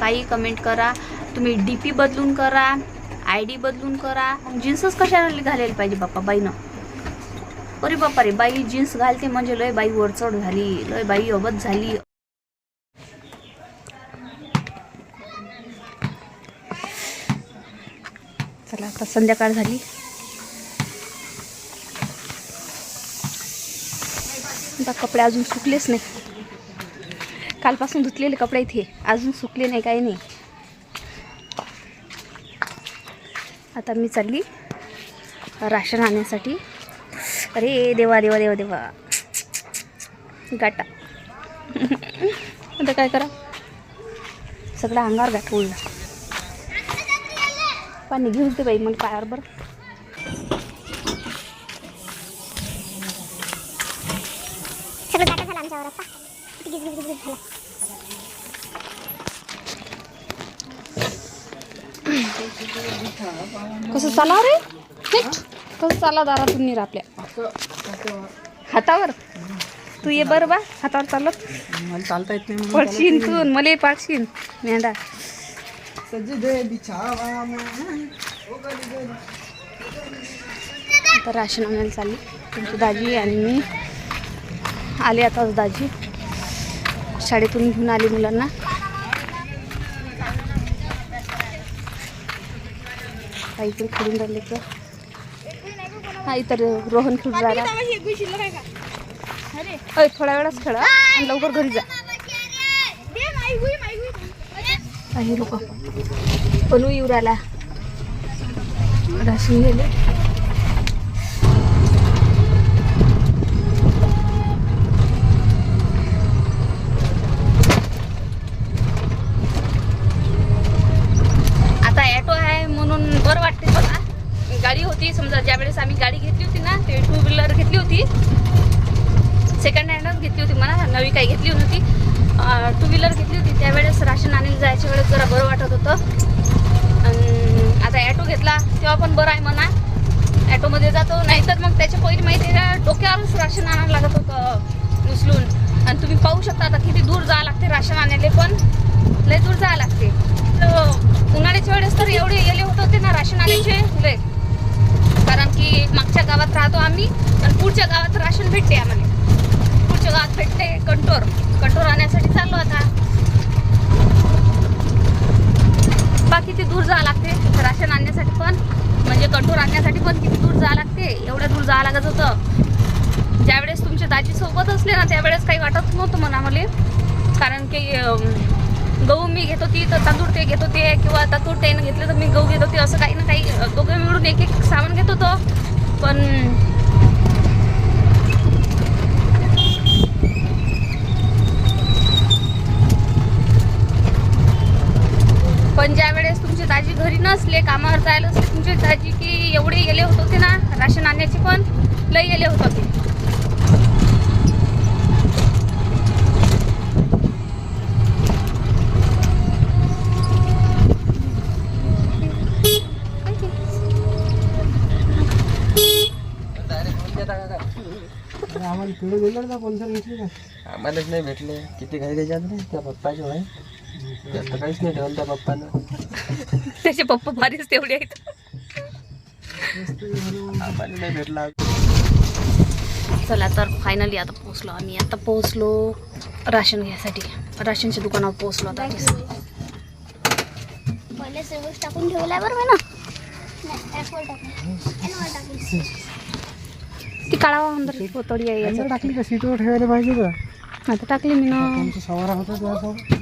काही कमेंट करा. तुम्ही डी पी बदलून करा आय डी बदलून करा. जीन्सच कशाला घालायला पाहिजे बाप्पा बाईनं? अरे बाप्पा रे बाई जीन्स घालते म्हणजे लय बाई वरचढ झाली लय बाई अवध झाली. चला आता संध्याकाळ झाली. आता कपडे अजून सुकलेच नाही कालपासून धुतलेले कपडे इथे अजून सुकले नाही काही नाही. आता मी चालली राशन आणण्यासाठी. अरे देवा देवा देवा देवा. गाटा. आता काय करा? सगळं अंगावर गाठ उडला पाणी घेऊन दे बाई मग पायावर बरं. सगळं गाठा झाला आमच्यावर आता. गिजगिज गिजगिज झाला. कसं चाला रे. कसं चाला दारातून नीर आपल्या? हातावर? तू ये बरं बा हातावर चालत. मला चालता येत नाही पडशीन तू मला पाडशीन मेंढा. आता राशन आणायला चालली. तुमची दाजी आणि मी. आले आताच दाजी. शाळेतून घेऊन आली मुलांना. काही इकडे खेळून राहिले तर. हा इतर रोहन खेळून राहिला. अय थोड्या वेळाच खेळा. आणि लवकर घरी जा. आहे लोक. पनू येऊ राहिला. राशन गेले आता ॲटो आहे म्हणून बरं वाटते बघा. गाडी होती समजा ज्यावेळेस आम्ही गाडी घेतली होती ना ते टू व्हीलर घेतली होती. सेकंड हँडच घेतली होती मला नवी काही घेतली नव्हती. टू व्हीलर घेतली होती. त्यावेळेस राशन आणायला जायच्या वेळेस जरा बरं वाटत होतं. आता ॲटो घेतला तेव्हा पण बरं आहे म्हणा. ॲटोमध्ये जातो नाहीतर मग त्याच्या पहिली माहिती आहे का डोक्यावरच राशन आणायला लागत होतं उचलून. आणि तुम्ही पाहू शकता आता किती दूर जावं लागते राशन आणायला पण. लय दूर जावं लागते. उन्हाळ्याच्या वेळेस तर एवढे गेले होत होते ना राशन आणायचे. लय. कारण की मागच्या गावात राहतो आम्ही आणि पुढच्या गावात राशन भेटते आम्हाला. पुढच्या गावात भेटते कंटोर कंटोर आणण्यासाठी चाललो आता. बाकी किती दूर जावं लागते राशन आणण्यासाठी पण. म्हणजे कंटोर आणण्यासाठी पण किती दूर जावं लागते एवढ्या दूर जावं लागत होतं. ज्यावेळेस तुमचे दाजी सोबत असले ना त्यावेळेस काही वाटत नव्हतं म्हणा मला कारण की गहू मी घेत होती तर तांदूळ ते घेत होते किंवा तांदूळ त्यानं घेतले तर मी गहू घेत होते असं काही ना काही दोघे दोघं मिळून एक एक सामान घेत होतो. पण पण ज्या वेळेस तुमचे दाजी घरी नसले कामावर जायला असले तुमचे दाजी की एवढे येले होत होते ना राशन आणण्याचे पण लय येले होत होते. आम्हाला पिढे दिलं ना पल्सर घेतली का आम्हालाच नाही भेटले. किती काही त्याच्यात नाही त्या पप्पाचे आहे जास्त काहीच नाही ठेवलं त्या पप्पानं. त्याचे पप्पा भारीच तेवढे आहेत. आम्हाला नाही भेटला. चला तर फायनली आता पोहोचलो आम्ही. आता पोहोचलो राशन घ्यायसाठी. राशनच्या दुकानावर पोहोचलो आता पहिले सेवस टाकून ठेवलाय बरोबर ना नाही ॲपवर टाकून एनवर टाकली ती काढावा अंदर पोतडी आहे याच्यात टाकली का? सीटवर ठेवायला पाहिजे का आता टाकली मी ना. आमचा सवारा होता त्यासोबत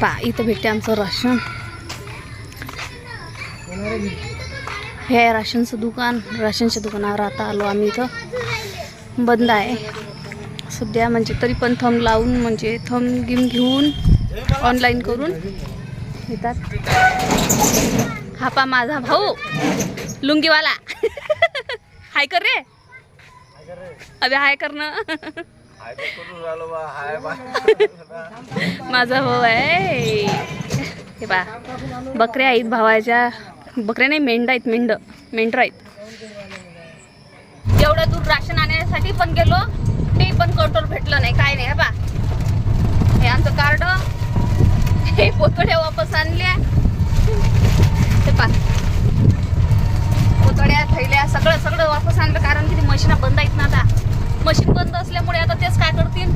पा इथं भेटते आमचं राशन. हे आहे राशनचं दुकान. राशनच्या दुकानावर आता आलो आम्ही इथं. बंद आहे. सध्या म्हणजे तरी पण थंब लावून म्हणजे थंब गिम घेऊन ऑनलाईन करून येतात. हा पा माझा भाऊ. लुंगीवाला. हाय कर रे. अबे हाय कर ना. माझा भाऊ आहे. हे बा बकऱ्या आहेत भावाच्या. बकऱ्या नाही मेंढ आहेत मेंढ. मेंढर आहेत. एवढं दूर राशन आणण्यासाठी पण गेलो ते पण कंट्रोल भेटलं नाही. काय नाही हे बा हे आमचं कार्ड. हे पोतड्या वापस आणल्या हे पा पोतड्या थैल्या सगळं सगळं वापस आणलं कारण की मशीन बंद आहेत ना आता. मशीन बंद असल्यामुळे आता तेच काय करतील?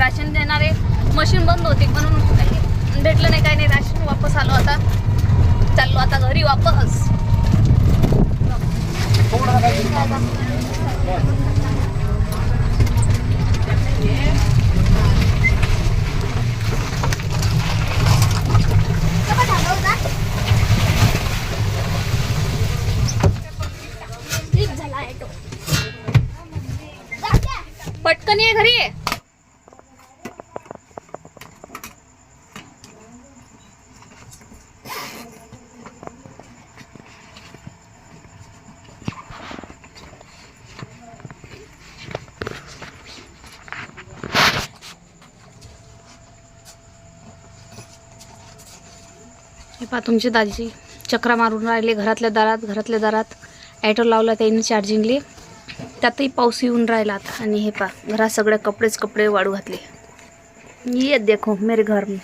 राशन देणारे मशीन बंद होते म्हणून काही भेटलं नाही काही नाही राशन वापस आलो आता. चाललो आता घरी वापस स्लिप झाला ऑटो पटकन ये घरी हे पहा तुमची दाजी चक्रा मारून राहिले घरातल्या दारात घरातल्या दारात. ॲटो लावला त्यांनी चार्जिंगली त्यातही पाऊस येऊन राहिला आता. आणि हे पा घरात सगळे कपडेच कपडे वाढू घातले. ये देखो मेरे घर में.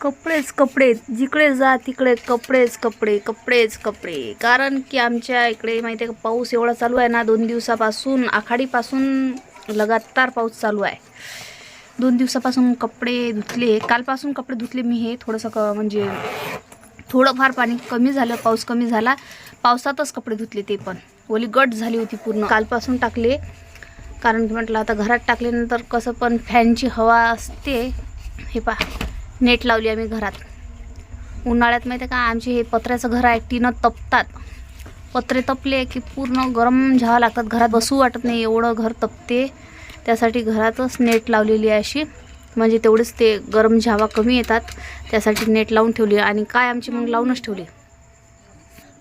कपडेच कपडे जिकडे जा तिकडे कपडेच कपडे कपडेच कपडे. कारण की आमच्या इकडे माहिती आहे का पाऊस एवढा चालू आहे ना दोन दिवसापासून आखाडीपासून लगातार पाऊस चालू आहे. दोन दिवसापासून कपडे धुतले. कालपासून कपडे धुतले मी हे. थोडंसं क म्हणजे थोडंफार पाणी कमी झालं पाऊस कमी झाला. पावसातच कपडे धुतले ते पण. ओली गट झाली होती पूर्ण. कालपासून टाकले. कारण की म्हटलं आता घरात टाकल्यानंतर कसं पण फॅनची हवा असते. हे पा नेट लावली आम्ही घरात. उन्हाळ्यात माहिती आहे का आमचे हे पत्र्याचं घर आहे टीनं तपतात. पत्रे तपले की पूर्ण गरम झावं लागतात. घरात बसू वाटत नाही एवढं घर तपते. त्यासाठी घरातच नेट लावलेली आहे अशी. म्हणजे तेवढेच ते गरम झावा कमी येतात. त्यासाठी नेट लावून ठेवली आणि काय आमची मग लावूनच ठेवली.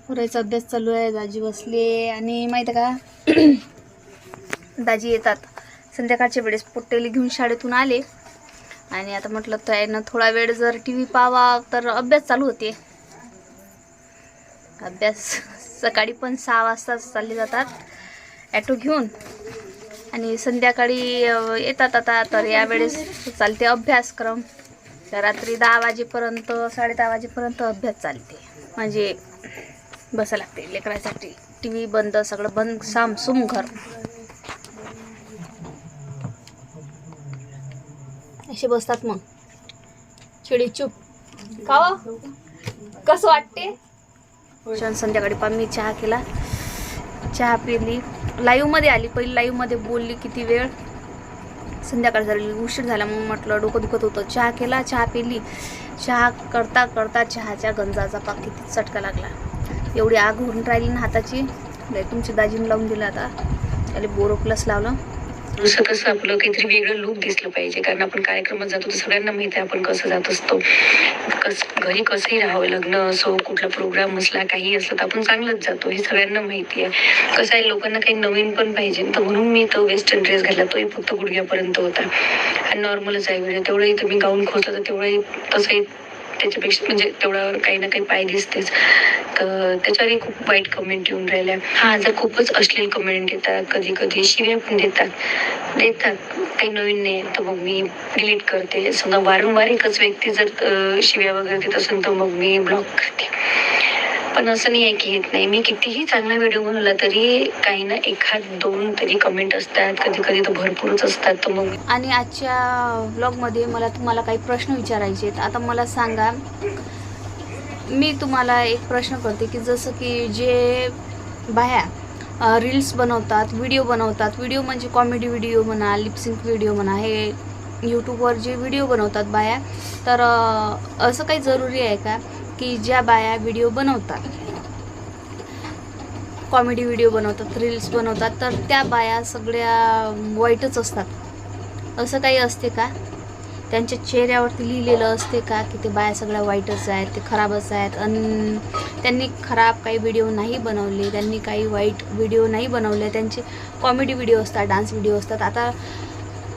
पुरायचा अभ्यास चालू आहे दाजी बसले आणि माहीत आहे का? दाजी येतात. संध्याकाळच्या वेळेस पोट्टेली घेऊन शाळेतून आले. आणि आता म्हटलं तर आहे ना थोडा वेळ जर टी व्ही पाहावा तर अभ्यास चालू होते. अभ्यास सकाळी पण सहा वाजताच चालले जातात. ॲटो घेऊन. आणि संध्याकाळी येतात आता तर यावेळेस चालते अभ्यासक्रम. रात्री दहा वाजेपर्यंत साडे दहा वाजेपर्यंत अभ्यास चालते. म्हणजे बसा लागते लेकरासाठी टी व्ही बंद सगळं बंद सामसूम घर. असे बसतात मग. चिडी चूप. का हो? कसं वाटते? संध्याकाळी पण मी चहा केला. चहा पिली. लाईव्हमध्ये आली. पहिली लाईव्हमध्ये बोलली किती वेळ? संध्याकाळी झाली. उशीर झाला मग म्हटलं डोकं दुखत होतं. चहा केला चहा पिली. चहा करता करता चहाच्या गंजाचा पाक किती चटका लागला. एवढी आग होऊन राहिली ना हाताची. तुमची दाजीने लावून दिलं आता. त्याला बोरो प्लस लावलं. असं कसं आपलं काहीतरी वेगळं लुक दिसलं पाहिजे. कारण आपण कार्यक्रमात जातो तर सगळ्यांना माहिती आहे आपण कसं जात असतो. कस घरी कसंही राहावं लग्न असो कुठला प्रोग्राम असला काही असलं तर आपण चांगलंच जातो. हे सगळ्यांना माहिती आहे. कसं आहे लोकांना काही नवीन पण पाहिजे. तर म्हणून मी तो वेस्टर्न ड्रेस घातला. तोही फक्त गुडघ्यापर्यंत होता. आणि नॉर्मलच आहे. व्हिडिओ तेवढंही तुम्ही गाऊन खोचलं तर तेवढंही तसंही त्याच्यापेक्षा म्हणजे तेवढा काही ना काही पाय दिसतेच. तर त्याच्यावरही खूप वाईट कमेंट येऊन राहिल्या. हा जर खूपच अश्लील कमेंट येतात कधी कधी शिव्या पण देतात. देतात. काही नवीन नाही. तर मग मी डिलीट करते. समजा वारंवार एकच व्यक्ती जर शिव्या वगैरे देत असेल तर मग मी ब्लॉक करते. पण असं नाही आहे की येत नाही. मी कितीही चांगला व्हिडिओ बनवला तरी काही ना एखाद दोन तरी कमेंट असतात. कधी कधी तर भरपूरच असतात. तर मग आणि आजच्या ब्लॉगमध्ये मला तुम्हाला काही प्रश्न विचारायचे आहेत. आता मला सांगा मी तुम्हाला एक प्रश्न करते की जसं की जे बाह्या रील्स बनवतात व्हिडिओ बनवतात. व्हिडिओ म्हणजे कॉमेडी व्हिडिओ म्हणा लिपसिंक व्हिडिओ म्हणा हे यूट्यूबवर जे व्हिडिओ बनवतात बाया तर असं काही जरुरी आहे का? की ज्या बाया व्हिडिओ बनवतात. कॉमेडी व्हिडिओ बनवतात रील्स बनवतात तर त्या बाया सगळ्या वाईटच असतात. असं काही असते का? त्यांच्या चेहऱ्यावरती लिहिलेलं असते का की ते बाया सगळ्या वाईटच आहेत ते खराबच आहेत? अन त्यांनी खराब काही व्हिडिओ नाही बनवले त्यांनी काही वाईट व्हिडिओ नाही बनवले. त्यांचे कॉमेडी व्हिडिओ असतात डान्स व्हिडिओ असतात. आता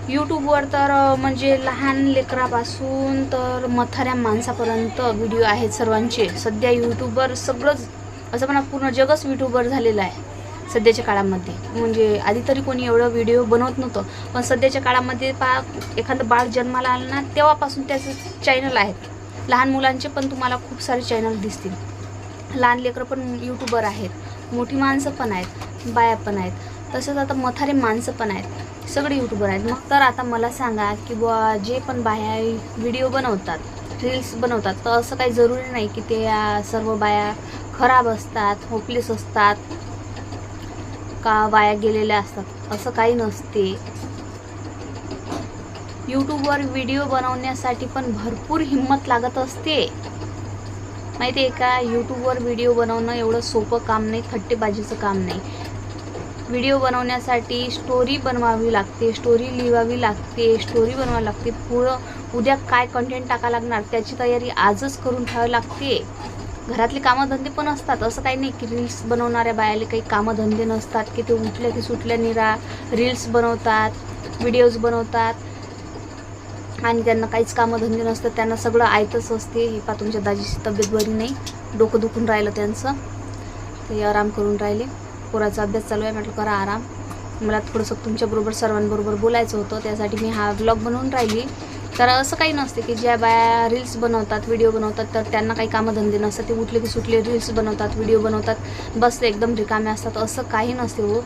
यूट्यूबवर तर म्हणजे लहान लेकरापासून तर मथाऱ्या माणसापर्यंत व्हिडिओ आहेत सर्वांचे. सध्या यूट्यूबवर सगळंच असं म्हणा पूर्ण जगच यूट्यूबवर झालेलं आहे सध्याच्या काळामध्ये. म्हणजे आधी तरी कोणी एवढं व्हिडिओ बनवत नव्हतं. पण सध्याच्या काळामध्ये पा एखादं बाळ जन्माला आलं ना तेव्हापासून त्याचे चॅनल आहेत. लहान मुलांचे पण तुम्हाला खूप सारे चॅनल दिसतील. लहान लेकरं पण यूट्यूबर आहेत. मोठी माणसं पण आहेत. बाया पण आहेत. तसंच आता मथारे माणसं पण आहेत. सगळे यूट्यूबर आहेत. मग तर आता मला सांगा की बुवा जे पण बाया व्हिडिओ बनवतात रील्स बनवतात तर असं काही जरुरी नाही की ते या सर्व बाया खराब असतात होपलेस असतात का वाया गेलेल्या असतात? असं काही नसते. यूट्यूबवर व्हिडिओ बनवण्यासाठी पण भरपूर हिंमत लागत असते. माहिती आहे का? यूट्यूबवर व्हिडिओ बनवणं एवढं सोपं काम नाही थट्टेबाजीचं काम नाही. व्हिडिओ बनवण्यासाठी स्टोरी बनवावी लागते स्टोरी लिहावी लागते स्टोरी बनवावी लागते. पुढं उद्या काय कंटेंट टाका लागणार त्याची तयारी आजच करून ठेवावी लागते. घरातले कामधंदे पण असतात असं काही नाही की रील्स बनवणाऱ्या बायाले काही कामधंदे नसतात की ते उठल्या की सुटल्या निरा रील्स बनवतात व्हिडिओज बनवतात. आणि त्यांना काहीच कामधंदे नसतात त्यांना सगळं आयतच असते. हे पा तुमच्या दाजीची तब्येत बरी नाही. डोकं दुखून राहिलं त्यांचं. ते आराम करून राहिले. पोराचा अभ्यास चालू आहे. म्हटलं करा आराम. मला थोडंसं तुमच्याबरोबर सर्वांबरोबर बोलायचं होतं. त्यासाठी मी हा ब्लॉग बनवून राहिली. तर असं काही नसते की ज्या बाया रील्स बनवतात व्हिडिओ बनवतात तर त्यांना काही कामधंदे नसतात. ते उठले की सुटले रील्स बनवतात व्हिडिओ बनवतात. बस ते एकदम रिकामे असतात. असं काही नसते हो.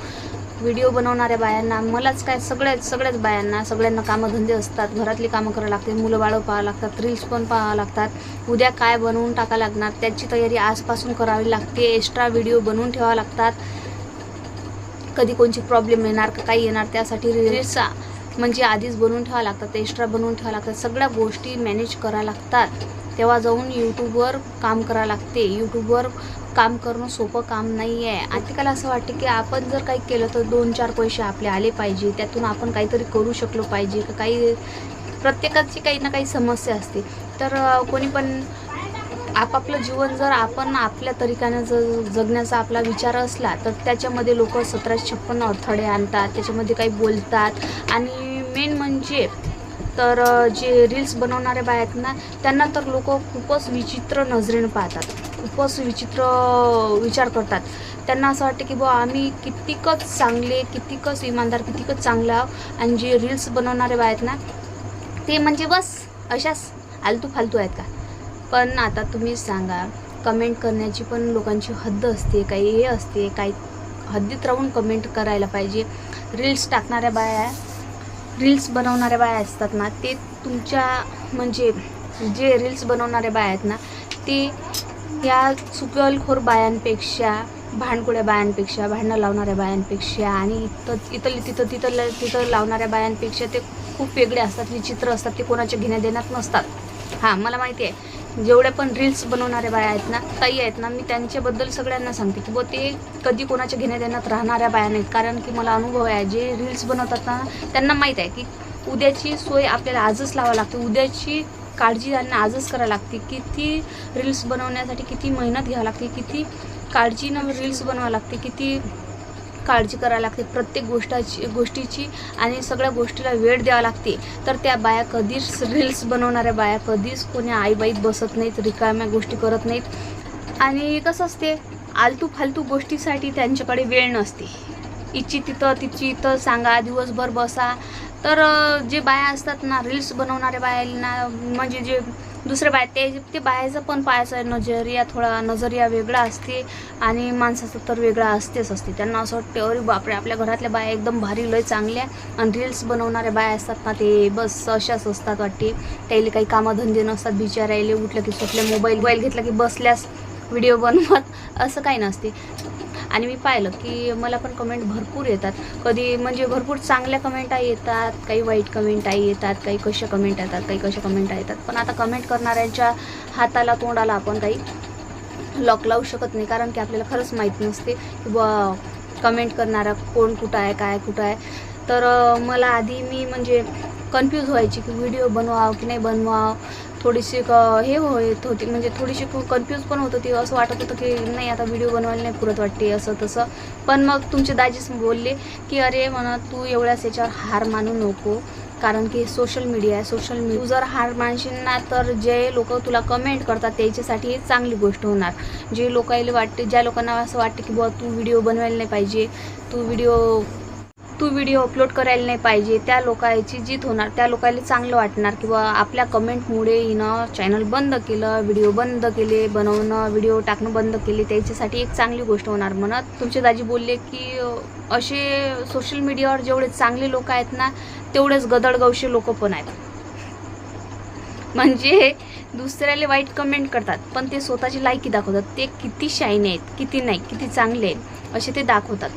व्हिडिओ बनवणाऱ्या बायांना मलाच काय सगळ्याच सगळ्याच बायांना सगळ्यांना कामधंदे असतात. घरातली कामं करावं लागते मुलं बाळं पाहावं लागतात रील्स पण पाहावं लागतात. उद्या काय बनवून टाका लागणार त्याची तयारी आजपासून करावी लागते. एक्स्ट्रा व्हिडिओ बनवून ठेवावं लागतात. कधी कोणची प्रॉब्लेम येणार का काही येणार त्यासाठी रील्स म्हणजे आधीच बनवून ठेवावं लागतात एक्स्ट्रा बनवून ठेवावं लागतात. सगळ्या गोष्टी मॅनेज करावं लागतात. तेव्हा जाऊन यूट्यूबवर काम करावं लागते. यूट्यूबवर काम करणं सोपं काम नाही आहे आजकाल असं वाटतं की आपण जर काही केलं तर दोन चार पैसे आपले आले पाहिजे. त्यातून आपण काहीतरी करू शकलो पाहिजे. का काही प्रत्येकाची काही ना काही समस्या असते. तर कोणी पण आपापलं जीवन जर आपण आपल्या तरीकानं जर जगण्याचा आपला विचार असला तर त्याच्यामध्ये लोक सतराशे छप्पन्न अडथळे आणतात त्याच्यामध्ये काही बोलतात. आणि मेन म्हणजे तर जे रील्स बनवणारे बाय आहेत ना त्यांना तर लोक खूपच विचित्र नजरेनं पाहतात. खूपच विचित्र विचार करतात. त्यांना असं वाटतं की बुवा आम्ही कितीकच चांगले कितीकच इमानदार कितीकच चांगलं आहोत. आणि जे रील्स बनवणारे बाय आहेत ना ते म्हणजे बस अशाच आलतू फालतू आहेत का? पण आता तुम्ही सांगा कमेंट करण्याची पण लोकांची हद्द असते काही हे असते काही हद्दीत राहून कमेंट करायला पाहिजे. रील्स टाकणाऱ्या बाया रील्स बनवणाऱ्या बाया असतात ना ते तुमच्या म्हणजे जे रील्स बनवणाऱ्या बाया आहेत ना ते या चुकलखोर बायांपेक्षा भांडकुड्या बायांपेक्षा भांडणं लावणाऱ्या बायांपेक्षा आणि इथं इथं तिथं तिथं ल- तिथं लावणाऱ्या बायांपेक्षा ते खूप वेगळे असतात विचित्र असतात ते कोणाच्या घेण्या देण्यात नसतात. हां मला माहिती आहे. जेवढ्या पण रील्स बनवणाऱ्या बाया आहेत ना काही आहेत ना मी त्यांच्याबद्दल सगळ्यांना सांगते की बुवा ते कधी कोणाच्या घेण्यात राहणाऱ्या बाया नाहीत. कारण की मला अनुभव आहे जे रील्स बनवतात ना त्यांना माहीत आहे की उद्याची सोय आपल्याला आजच लावावी लागते. उद्याची काळजी त्यांना आजच करावी लागते. किती रील्स बनवण्यासाठी किती मेहनत घ्यावी लागते किती काळजीनं रील्स बनवावं लागते किती काळजी करावी लागते. प्रत्येक गोष्टाची गोष्टीची आणि सगळ्या गोष्टीला वेळ द्यावा लागते. तर त्या बाया कधीच रील्स बनवणाऱ्या बाया कधीच कोणी आईबाईत बसत नाहीत रिकाम्या गोष्टी करत नाहीत. आणि कसं असते आलतू फालतू गोष्टीसाठी त्यांच्याकडे वेळ नसते. इच्छित तिथं तिची इथं सांगा दिवसभर बसा. तर जे बाया असतात ना रील्स बनवणाऱ्या बायांना म्हणजे जे दुसरं बाय ते ते बायाचं पण पाहायचं नजरिया थोडा नजरिया वेगळा असते आणि माणसाचं तर वेगळा असतेच असते. त्यांना असं वाटते अरे बापरे आपल्या घरातल्या बाया एकदम भारी लय चांगल्या आणि रील्स बनवणाऱ्या बाया असतात ना ते. बस अशाच असतात वाटते. त्याला काही कामधंदे नसतात बिचारायले उठलं की सुटले मोबाईल बैल घेतला की बसल्यास व्हिडिओ बनवत. असं काही नसते. आणि मी पाहिलं की मला पण कमेंट भरपूर येतात. कधी म्हणजे भरपूर चांगल्या कमेंटा येतात काही वाईट कमेंटाही येतात काही कशा कमेंट येतात काही कशा कमेंटा येतात. पण आता कमेंट करणाऱ्यांच्या हाताला तोंडाला आपण काही लॉक लावू शकत नाही. कारण की आपल्याला खरंच माहीत नसते की बुवा कमेंट करणारा कोण कुठं आहे काय कुठं आहे. तर मला आधी मी म्हणजे कन्फ्यूज व्हायची की व्हिडिओ बनवावं की नाही बनवावं. थोडीशी क हे होत होती. म्हणजे थोडीशी कन्फ्यूज पण होत होती. असं वाटत होतं की नाही आता व्हिडिओ बनवायला नाही पुरत वाटते असं तसं. पण मग तुमचे दाजीच बोलले की अरे म्हणा तू एवढ्याच याच्यावर हार मानू नको. कारण की सोशल मीडिया आहे. सोशल मीडिया जर हार मानशील ना तर जे लोक तुला कमेंट करतात त्याच्यासाठी चांगली गोष्ट होणार. जे लोकायला वाटते ज्या लोकांना असं वाटते की बुवा तू व्हिडिओ बनवायला नाही पाहिजे. तू व्हिडिओ तू व्हिडिओ अपलोड करायला नाही पाहिजे त्या लोकांची जीत होणार त्या लोकांना चांगलं वाटणार किंवा आपल्या कमेंटमुळे हिनं चॅनल बंद केलं व्हिडिओ बंद केले बनवणं व्हिडिओ टाकणं बंद केले त्याच्यासाठी एक चांगली गोष्ट होणार. म्हणत तुमचे दाजी बोलले की असे सोशल मीडियावर जेवढे चांगले लोक आहेत ना तेवढेच गदडगवशे लोक पण आहेत. म्हणजे दुसऱ्याला वाईट कमेंट करतात पण ते स्वतःची लायकी दाखवतात. ते किती शाईन आहेत किती नाही किती चांगले आहेत असे ते दाखवतात.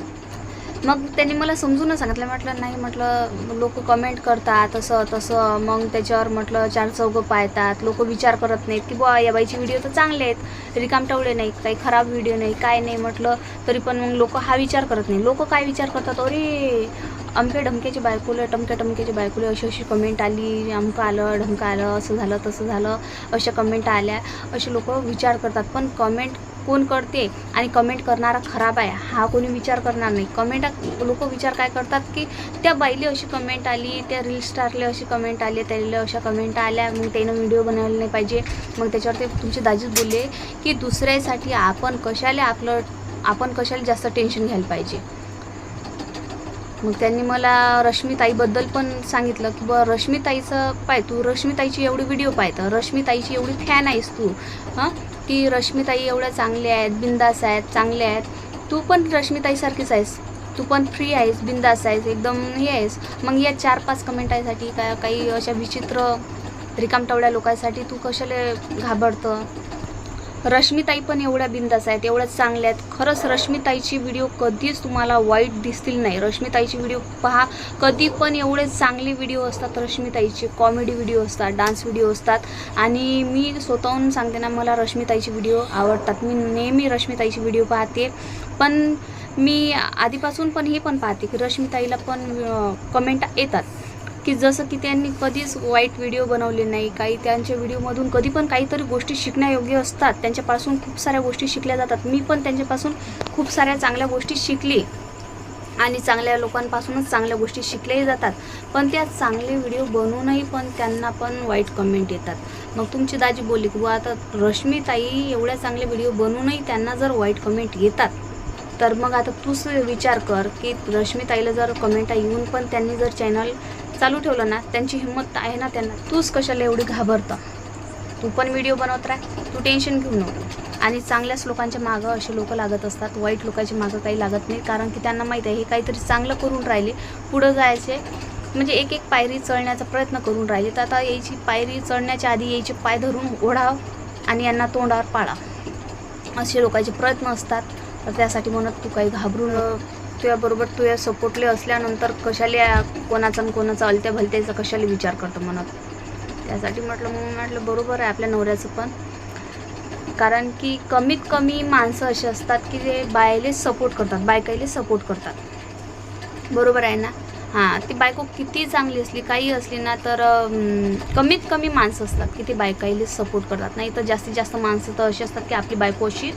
मग त्यांनी मला समजून सांगितलं. म्हटलं नाही म्हटलं लोक कमेंट करतात असं तसं. मग त्याच्यावर म्हटलं चार चौघं पाहतात लोक विचार करत नाहीत की बुवा या बाईचे व्हिडिओ तर चांगले आहेत रिकामटावले नाही काही खराब व्हिडिओ नाही काय नाही. म्हटलं तरी पण मग लोक हा विचार करत नाही लोक काय विचार करतात? अरे अमके ढमक्याचे बायकोले टमक्या टमक्याचे बायकोले अशी अशी कमेंट आली अमकं आलं ढमकं आलं असं झालं तसं झालं अशा कमेंट आल्या असे लोक विचार करतात. पण कमेंट कोण करते आणि कमेंट करणारा खराब आहे हा कोणी विचार करणार नाही. कमेंट लोक विचार काय करतात की त्या बाईले अशी कमेंट आली त्या रील स्टारले अशी कमेंट आली त्याला अशा कमेंट आल्या मग त्यानं व्हिडिओ बनवायला नाही पाहिजे. मग त्याच्यावर ते तुमचे दाजीच बोलले की दुसऱ्यासाठी आपण कशाला आपलं आपण कशाला जास्त टेन्शन घ्यायला पाहिजे. मग त्यांनी मला रश्मीताईबद्दल पण सांगितलं की बरं रश्मीताईचं पाय तू रश्मीताईची एवढी व्हिडिओ पाय तर रश्मीताईची एवढी फॅन आहेस तू हां? की रश्मीताई एवढ्या चांगल्या आहेत बिंदास आहेत चांगल्या आहेत. तू पण रश्मीताईसारखीच आहेस. तू पण फ्री आहेस बिंदास आहेस एकदम हे आहेस. मग या चार पाच कमेंटासाठी काय काही अशा विचित्र रिकामटवड्या लोकांसाठी तू कशाला घाबरतं? रश्मीताई पण एवढ्या बिंदास आहेत एवढ्या चांगल्या आहेत. खरंच रश्मीताईची व्हिडिओ कधीच तुम्हाला वाईट दिसतील नाही. रश्मीताईची व्हिडिओ पहा कधी पण एवढे चांगले व्हिडिओ असतात रश्मीताईचे कॉमेडी व्हिडिओ असतात डान्स व्हिडिओ असतात. आणि मी स्वतःहून सांगते ना मला रश्मीताईचे व्हिडिओ आवडतात. मी नेहमी रश्मीताईचे व्हिडिओ पाहते. पण मी आधीपासून पण हे पण पाहते की रश्मीताईला पण कमेंट येतात. की जसं की त्यांनी कधीच वाईट व्हिडिओ बनवले नाही. काही त्यांच्या व्हिडिओमधून कधी पण काहीतरी गोष्टी शिकण्यायोग्य असतात. त्यांच्यापासून खूप साऱ्या गोष्टी शिकल्या जातात. मी पण त्यांच्यापासून खूप साऱ्या चांगल्या गोष्टी शिकली. आणि चांगल्या लोकांपासूनच चांगल्या गोष्टी शिकल्याही जातात. पण त्या चांगले व्हिडिओ बनवूनही पण त्यांना पण वाईट कमेंट येतात. मग तुमची दाजी बोलली की बुवा आता रश्मीताई एवढ्या चांगले व्हिडिओ बनवूनही त्यांना जर वाईट कमेंट येतात तर मग आता तूच विचार कर की रश्मीताईला जर कमेंट येऊन पण त्यांनी जर चॅनल चालू ठेवलं ना त्यांची हिंमत आहे ना त्यांना. तूच कशाला एवढी घाबरतं? तू पण व्हिडिओ बनवत राह. तू टेन्शन घेऊ नको. आणि चांगल्याच लोकांच्या मागं असे लोक लागत असतात. वाईट लोकांच्या मागं काही लागत नाही. कारण की त्यांना माहीत आहे हे काहीतरी चांगलं करून राहिले पुढं जायचे. म्हणजे एक एक पायरी चढण्याचा प्रयत्न करून राहिले. तर आता यायची पायरी चढण्याच्या आधी यायचे पाय धरून ओढाव आणि यांना तोंडावर पाळा असे लोकांचे प्रयत्न असतात. तर त्यासाठी म्हणत तू काही घाबरून तुझ्याबरोबर तुझ्या सपोर्टले असल्यानंतर कशाला कोणाचा आणि कोणाचा अलत्या भलत्याचा कशाला विचार करतो म्हणत त्यासाठी म्हटलं मग म्हटलं बरोबर आहे आपल्या नवऱ्याचं पण. कारण की कमीत कमी माणसं अशी असतात की जे बायले सपोर्ट करतात बायकाईले सपोर्ट करतात. बरोबर आहे ना? हां ती बायको किती चांगली असली काही असली ना तर कमीत कमी माणसं असतात की ती बायकाईले सपोर्ट करतात. नाही तर जास्तीत जास्त माणसं तर अशी असतात की आपली बायको अशी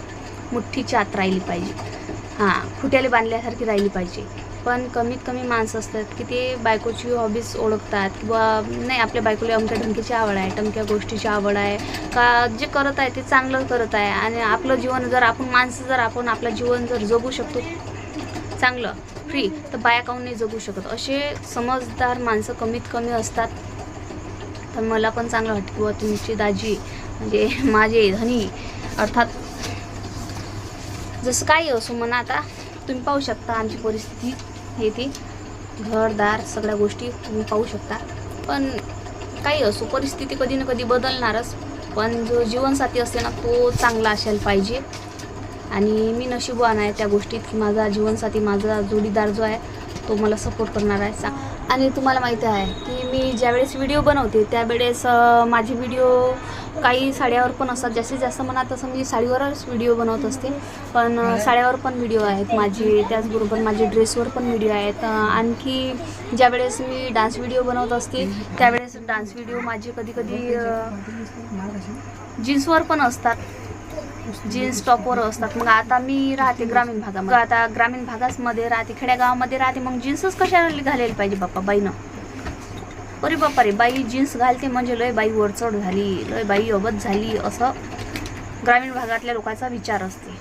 मुठ्ठीच्या आत राहिली पाहिजे. हां खुट्याला बांधल्यासारखी राहिली पाहिजे. पण कमीत कमी माणसं असतात की ते बायकोची हॉबीज ओळखतात किंवा नाही आपल्या बायकोला अमक्या ढमकीची आवड आहे टमक्या गोष्टीची आवड आहे का जे करत आहे ते चांगलं करत आहे. आणि आपलं जीवन जर आपण माणसं जर आपण आपलं जीवन जर जगू शकतो चांगलं फ्री तर बाया काहून नाही जगू शकत? असे समजदार माणसं कमीत कमी असतात. तर मला पण चांगलं वाटतं किंवा तुमची दाजी म्हणजे माझे धनी अर्थात जसं काही असो म्हणा आता तुम्ही पाहू शकता आमची परिस्थिती हे ती. घरदार सगळ्या गोष्टी तुम्ही पाहू शकता. पण काही असो परिस्थिती कधी ना कधी बदलणारच. पण जो जीवनसाथी असते ना तो चांगला असायला पाहिजे. आणि मी नशीबवान आहे त्या गोष्टीत की माझा जीवनसाथी माझा जोडीदार जो आहे तो मला सपोर्ट करणार आहे. सांग आणि तुम्हाला माहिती आहे की मी ज्यावेळेस व्हिडिओ बनवते त्यावेळेस माझे व्हिडिओ काही साड्यावर पण असतात. जास्तीत जास्त म्हणा तसं मी साडीवरच व्हिडिओ बनवत असते पण साड्यावर पण व्हिडिओ आहेत माझे. त्याचबरोबर माझे ड्रेसवर पण व्हिडिओ आहेत. आणखी ज्यावेळेस मी डान्स व्हिडिओ बनवत असते त्यावेळेस डान्स व्हिडिओ माझे कधी कधी जीन्सवर पण असतात. जीन्स टॉपवर असतात. मग आता मी राहते ग्रामीण भागामध्ये. आता ग्रामीण भागामध्ये राहते खेड्यागावामध्ये राहते. मग जीन्सच कशाला घालायला पाहिजे बाप्पा बाईनं? अरे बापा रे बाई जीन्स घालते म्हणजे लय बाई वरचढ झाली लय बाई अबत झाली असं ग्रामीण भागातल्या लोकांचा विचार असते.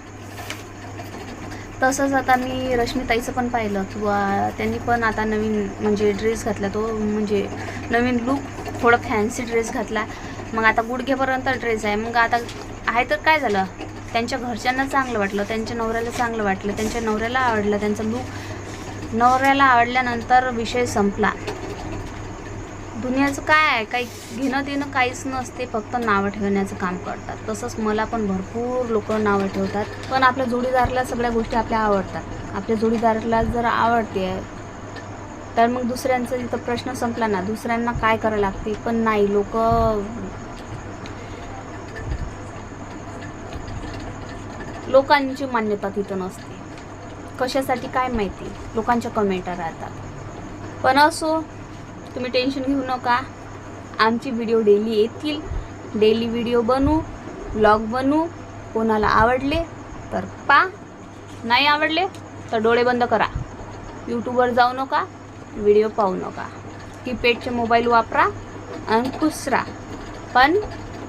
तसंच आता मी रश्मिताईचं पण पाहिलं किंवा त्यांनी पण आता नवीन म्हणजे ड्रेस घातला तो म्हणजे नवीन लुक थोडं फॅन्सी ड्रेस घातला. मग आता गुडघेपर्यंत ड्रेस आहे. मग आता आहे तर काय झालं? त्यांच्या घरच्यांना चांगलं वाटलं त्यांच्या नवऱ्याला चांगलं वाटलं त्यांच्या नवऱ्याला आवडलं त्यांचा लुक नवऱ्याला आवडल्यानंतर विषय संपला. दुनियाचं काय आहे? काही घेणं देणं काहीच नसते फक्त नावं ठेवण्याचं काम करतात. तसंच मला पण भरपूर लोक नावं ठेवतात. पण आपल्या जोडीदाराला सगळ्या गोष्टी आपल्या आवडतात. आपल्या जोडीदाराला जर आवडते तर मग दुसऱ्यांचा इथं प्रश्न संपला ना. दुसऱ्यांना काय करावं लागते? पण नाही लोक लोकांची मान्यता तिथं नसते. कशासाठी काय माहिती? लोकांच्या कमेंट राहतात. पण असो तुम्ही टेन्शन घेऊ नका. आमची व्हिडिओ डेली येतील. डेली व्हिडिओ बनवू ब्लॉग बनू. कोणाला आवडले तर पा. नाही आवडले तर डोळे बंद करा. यूट्यूबवर जाऊ नका व्हिडिओ पाहू नका. कीपॅडचे मोबाईल वापरा आणि खुश राहा पण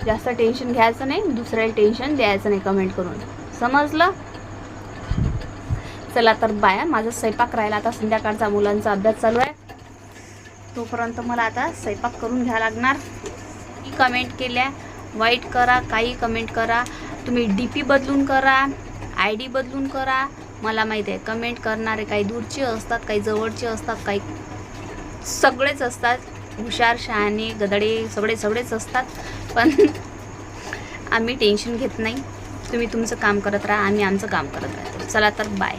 जास्त टेन्शन घ्यायचं नाही दुसऱ्याला टेन्शन द्यायचं नाही कमेंट करून. समजलं? चला तर बाया माझा स्वयंपाक राहिला. आता संध्याकाळचा मुलांचा अभ्यास चालू आहे. तोपर्यंत मला आता स्वयंपाक करून घ्या लागणार. कमेंट केल्या वाईट करा काही कमेंट करा. तुम्ही डी पी बदलून करा आय डी बदलून करा. मला माहीत आहे कमेंट करणारे काही दूरचे असतात काही जवळचे असतात काही सगळेच असतात. हुशार शहाणे गदडे सगळे सगळेच असतात. पण आम्ही टेन्शन घेत नाही. तुम्ही तुमचं काम करत राहा आम्ही आमचं काम करत राहतो. चला तर बाय